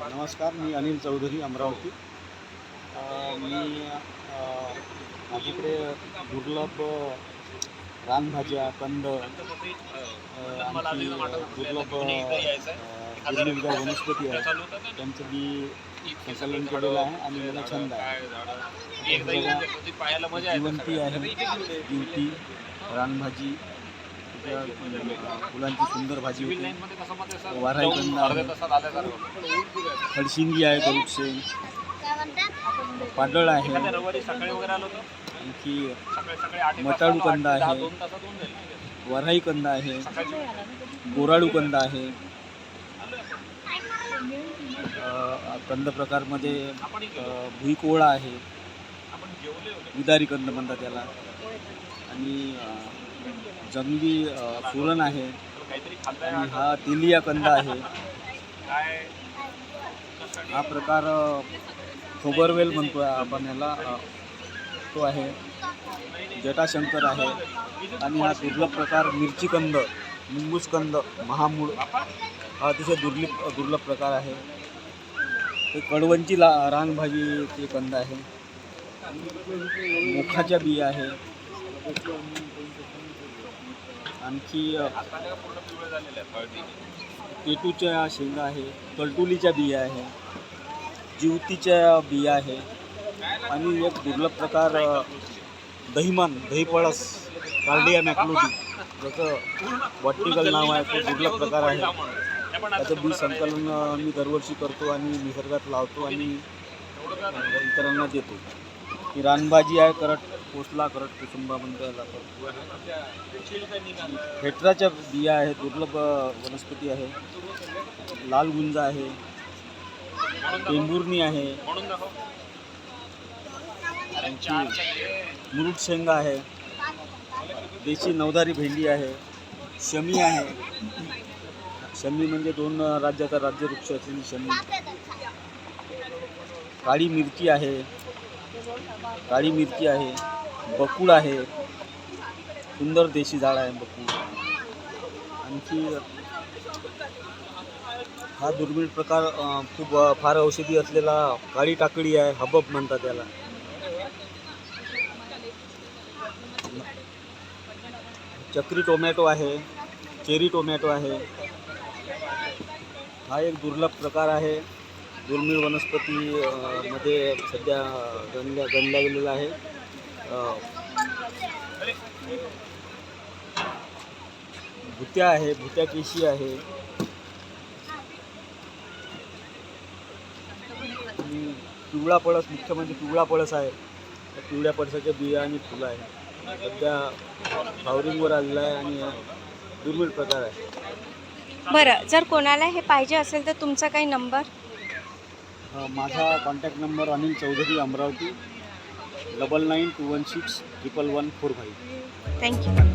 नमस्कार मी अनिल चौधरी अमरावती मी माझ्याकडे दुर्लभ रानभाज्या कंद दुर्लभ वनस्पती आहे त्यांचं मी संकलन केलेलं आहे आणि मला छंद आहे रानभाजी फुलांची सुंदर भाजी होती वाराईकडनं खडशिंगी आहे गरुड पाडळ आहे आणखी मटाळू कंद आहे वराई कंद आहे गोराळू कंद आहे कंद प्रकारमध्ये भुईकोळा आहे उदारी कंद म्हणतात त्याला आणि जंगली सुरण आहे आणि हा तेलिया कंद आहे हा प्रकार खोबरवेल म्हणतो आपण ह्याला तो आहे जटाशंकर आहे आणि हा दुर्लभ प्रकार मिरची मिरचीकंद कंद महामूळ हा अतिशय दुर्लभ दुर्लभ प्रकार आहे ते कडवंची ला रानभाजी ते कंद आहे मुखाच्या बिया आहे आणखी केटूच्या शेंगा आहे कलटुलीच्या बिया आहे जिवतीच्या बिया आहे आणि एक दुर्लभ प्रकार दहीमान दहीपळस कार्डिया मॅक्लोटी जसं वॉटिकल नाव आहे तो दुर्लभ प्रकार आहे त्याचं बी संकलन मी दरवर्षी करतो आणि निसर्गात लावतो आणि इतरांना देतो ही रानभाजी आहे करट पोचला करत कुसुंबाबंद जातात हेटराच्या बिया आहेत दुर्लभ वनस्पती आहे लाल गुंज आहे टेंबुर्णी आहे मुरुट शेंगा आहे देशी नवदारी भेंडी आहे शमी आहे शमी म्हणजे दोन राज्याचा राज्य वृक्ष असलेली शमी काळी मिरची आहे काळी मिरची आहे बकुळ आहे सुंदर देशी झाड आहे बकुळ आणखी हा दुर्मिळ प्रकार खूप फार औषधी असलेला काळी टाकडी आहे हबब म्हणतात त्याला चक्री टोमॅटो आहे चेरी टोमॅटो आहे हा एक दुर्लभ प्रकार आहे दुर्मिळ वनस्पती मध्ये सध्या गणल्या गणल्या गेलेला आहे भुत्या आहे भुत्या केशी आहे पिवळा पळस मुख्य म्हणजे पिवळा पळस आहे पिवळ्या पळसाच्या बिया आणि फुलं आहे सध्या फ्लावरिंगवर आलेला आहे आणि दुर्मिळ प्रकार आहे बरं जर कोणाला हे पाहिजे असेल तर तुमचा काही नंबर माझा contact number Anil Chaudhari Amravati 9921611145. Thank you.